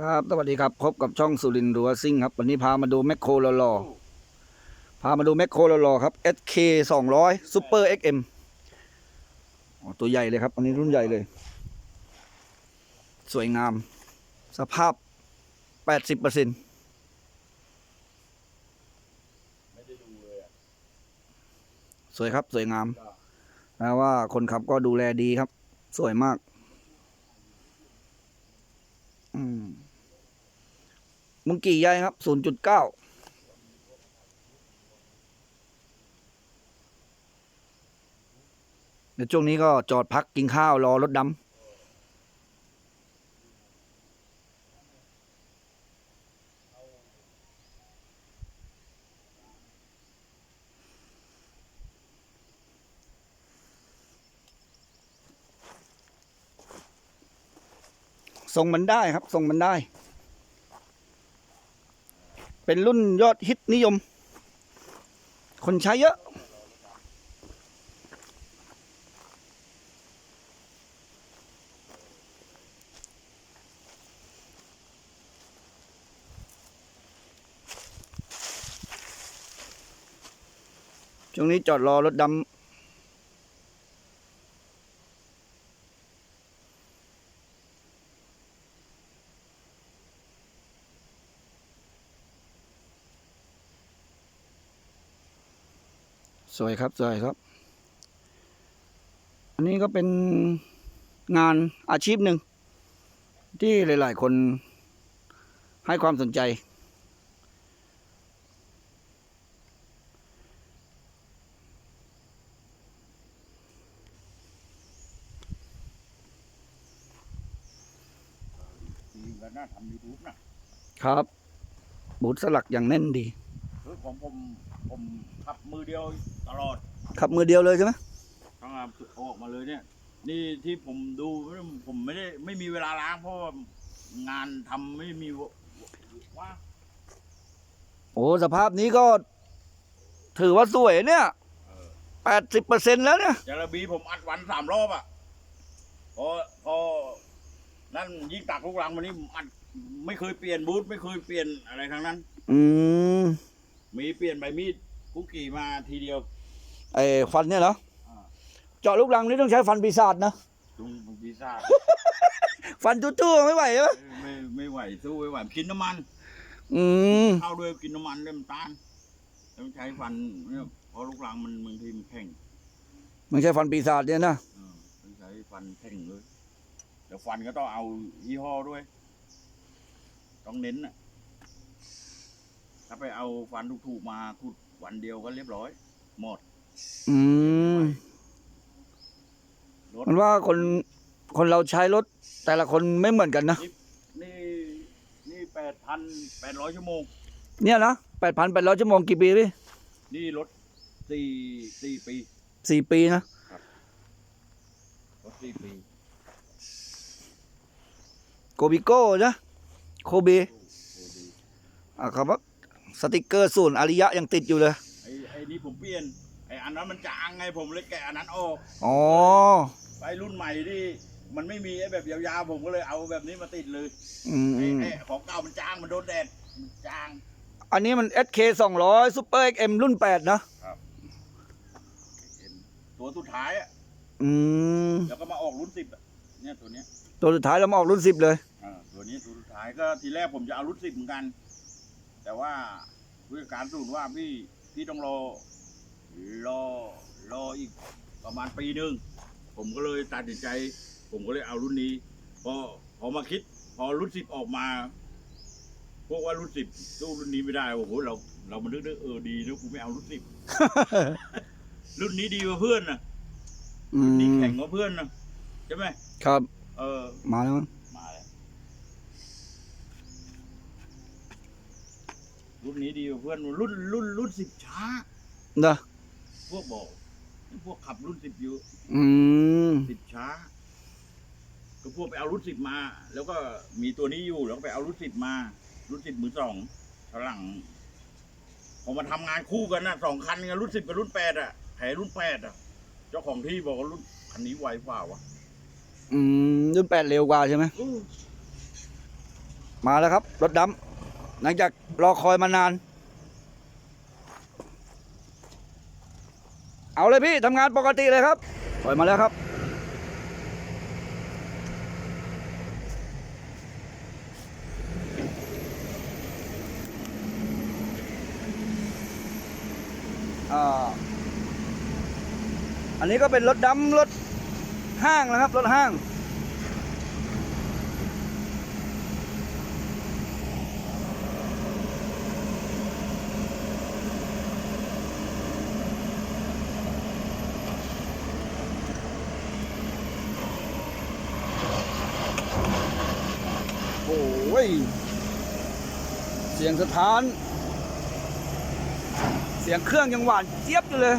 ครับสวัสดีครับพบกับช่องสุรินทร์รัวซิ่งครับวันนี้พามาดูแมคโครลอพามาดูแมคโครลอครับ SK 200 Super XM อ๋อตัวใหญ่เลยครับอันนี้รุ่นใหญ่เลย สวยงาม สภาพ 80%เปอร์เซ็นสวยครับสวยงามแปลว่าคนขับก็ดูแลดีครับ สวยมาก อืมมึงกี่ใยครับศูนย์จุดเก้าเดี๋ยวช่วงนี้ก็จอดพักกินข้าวรอรถดำ ส่งมันได้ครับ ส่งมันได้ เป็นรุ่นยอดฮิตนิยม คนใช้เยอะ ช่วงนี้จอดรอรถดำ สวยครับสวยครับ อันนี้ก็เป็นงานอาชีพหนึ่ง ที่หลาย ๆ คนให้ความสนใจดีเหมือนกันนะทำยูทูบนะครับบูธสลักอย่างแน่นดี คือของผม ผมขับมือเดียวตลอดขับมือเดียวเลยใช่ไหมตั้งแต่ออกมาเลยเนี่ย นี่ที่ผมดูผมไม่ได้ไม่มีเวลาล้างเพราะว่างานทำไม่มีว่าโอ้สภาพนี้ก็ ถือว่าสวยเนี่ยแปดสิบเปอร์เซ็นแล้วเนี่ยจาระบีผมอัดวันสามรอบอะพอพอนั่นยิ่งตักลูกรังวันนี้ผมอัดไม่เคยเปลี่ยนบูธไม่เคยเปลี่ยนอะไรทั้งนั้น อืม มีเปลี่ยนใบมีดกุ๊กกี่มาทีเดียว ไอ้ฟันเนี่ยเหรออ่าเจาะลูกรังนี่ต้องใช้ฟันปีศาจนะลุงปีซ่าจฟันตู้ๆไม่ไหวใช่ไหมไม่ไม่ไหวสู้ไม่ไหวกินน้ำมันอืมเข้าด้วยกินน้ำมันเริ่มต้านต้องใช้ฟันเนี่ยเพราะลูกรังมันบางทีมันแข็งไม่ใช่ฟันปีศาจเนี่ยนะเออต้องใช้ฟันแข็งเลยแต่ฟันก็ต้องเอายี่ห้อด้วย ต้องเน้นน่ะ ถ้าไปเอาฟันถูกๆมาขุดวันเดียวก็เรียบร้อย หมดอืมรถมันว่าคนคนเราใช้รถแต่ละคนไม่เหมือนกันนะ นี่นี่แปดพันแปดร้อยชั่วโมง เนี่ยนะแปดพันแปดร้อยชั่วโมงกี่ปีพี่นี่รถสี่สี่ปีสี่ปีนะ รถสี่ปี โกบิโก้นะ โคเบโอ้ดีอะครับว่า สติกเกอร์ศูนย์อาริยะยังติดอยู่เลย ไอ้ไอ้นี่ผมเปลี่ยน ไอ้อันนั้นมันจางไงผมเลยแกะอันนั้นออกอ๋อไปรุ่นใหม่ที่มันไม่มีไอ้แบบยาวๆผมก็เลยเอาแบบนี้มาติดเลยอืมไอ้อืมไอ้ของเก่ามันจางมันโดนแดดมันจาง อันนี้มัน SK 200 Super XM รุ่น 8 นะ ตัวสุดท้ายอะอืม แล้วก็มาออกรุ่นสิบเนี่ยตัวเนี้ยตัวสุดท้ายเรามาออกรุ่น 10 เลย อ่าตัวนี้ตัวสุดท้ายก็ทีแรกผมจะเอารุ่นสิบเหมือนกัน แต่ว่าผู้จัดการสูตรว่าพี่พี่ต้องรอ รอรออีกประมาณปีหนึ่งผมก็เลยตัดสินใจ ผมก็เลยเอารุ่นนี้ พอพอมาคิด พอรุ่นสิบออกมาพวกว่ารุ่นสิบสู้รุ่นนี้ไม่ได้โอ้โหเราเรามานึกได้เออดีนะกูไม่เอารุ่นสิบรุ่นนี้ดีกว่าเพื่อนนะอืรุ่นนี้มแข่งกว่าเพื่อนนะใช่ไหมครับ เออ มาแล้วมั้ง มาแล้ว รุ่นนี้ดีกว่าเพื่อนรุ่นรุ่นรุ่นสิบช้านะพวกบอก พวกขับรุ่นสิบอยู่อืม สิบช้า ก็พวกไปเอารุ่นสิบมา แล้วก็มีตัวนี้อยู่แล้วก็ไปเอารุ่นสิบมา รุ่นสิบมือสองฝรั่งพอมาทำงานคู่กันนะสองคันกันรุ่นสิบกับรุ่นแปดอะแผลรุ่นแปดอะ เจ้าของที่บอกว่ารุ่นคันนี้ไวกว่าวะอืมรุ่น8เร็วกว่าใช่ไหม อู้ มาแล้วครับ รถดำ หลังจากรอคอยมานาน เอาเลยพี่ทำงานปกติเลยครับ ปล่อยมาแล้วครับอ่าอันนี้ก็เป็นรถดำรถห้างนะครับ รถห้าง โอ้ยเสียงสะท้าน เสียงเครื่องยังหวานเจี๊ยบอยู่เลย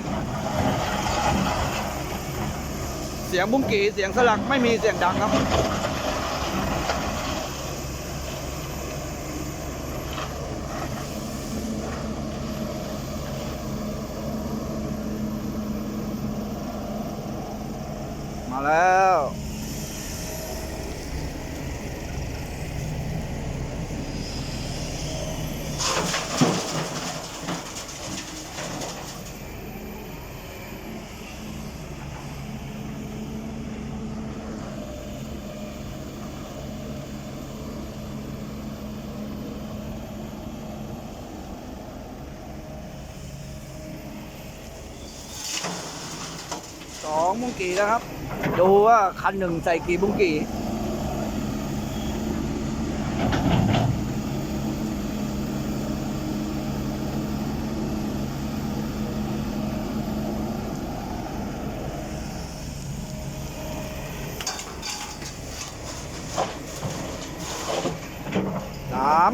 เสียงบุ้งกีเสียงสลักไม่มีเสียงดังครับมาแล้ว ส องบุ้งกีแล้วครับ ดูว่าคันหนึ่งใส่กี่บุ้งกีสาม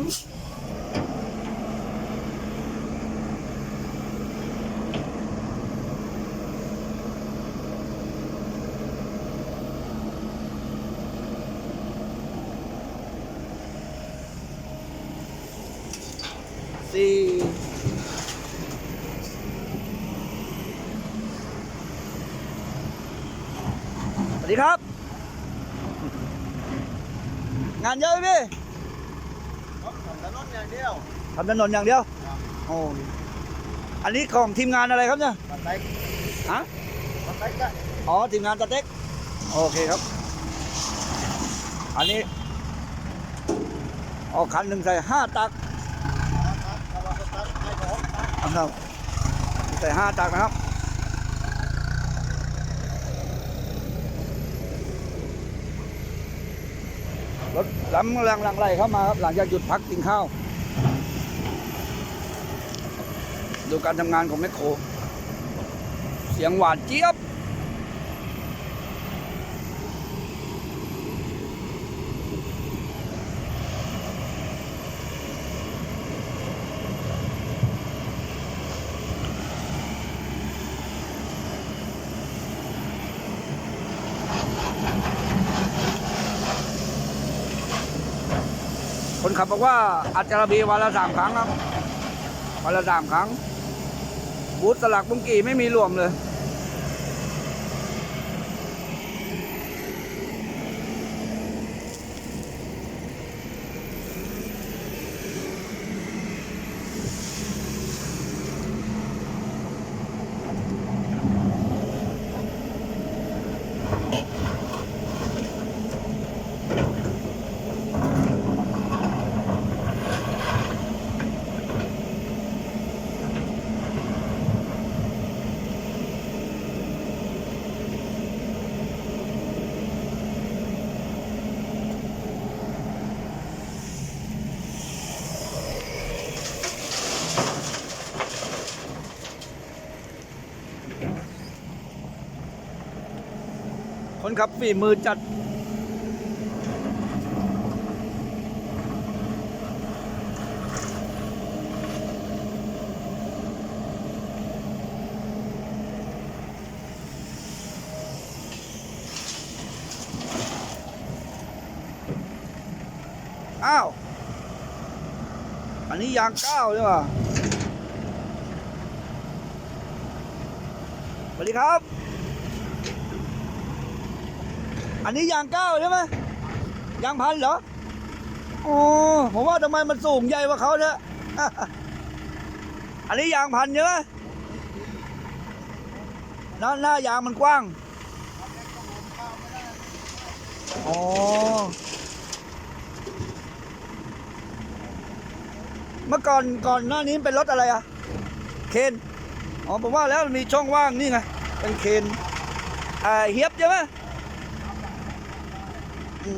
สี่สวัสดีครับ งานเยอะไหมพี่ครับทำถนนอย่างเดียวทำถนนอย่างเดียวโอ้อันนี้ของทีมงานอะไรครับเนี่ยปัดเต็กฮะปัดเต็กก็อ๋อทีมงานตะเต็กโอเคครับ อันนี้ออกคันหนึ่งใส่ห้าตัก ครับกำลังสตาร์ทให้ผมตัด นะครับใส่ห้าตักนะครับรถล้ำลังลังไหลเข้ามาครับ หลังจากหยุดพักกินข้าว ดูการทำงานของแมคโคร เสียงหวานเจี๊ยบ คนขับบอกว่าอัจจารบีวันละสามครั้งครับวันละสามครั้งบูธสลักบุ้งกี่ไม่มีรวมเลย คนขับฝีมือจัด อ้าว อันนี้ยางก้าวใช่ป่ะสวัสดีครับ อันนี้ยางเก้าใช่ไหมยางพันเหรอโอ้ผมว่าทำไมมันสูงใหญ่กว่าเขาเนี่ยอันนี้ยางพันใช่ไหมหน้าหน้ายางมันกว้างอ๋อเมื่อก่อนก่อนหน้านี้เป็นรถอะไรอะเคนอ๋อผมว่าแล้วมีช่องว่างนี่ไงเป็นเคนอ่าเฮียบใช่ไหม คร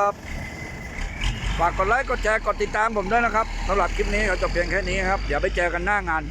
ับฝากกดไลค์กดแชร์กดติดตามผมด้วยนะครับสำหรับคลิปนี้เราจบเพียงแค่นี้ครับ เดี๋ยวไปเจอกันหน้างาน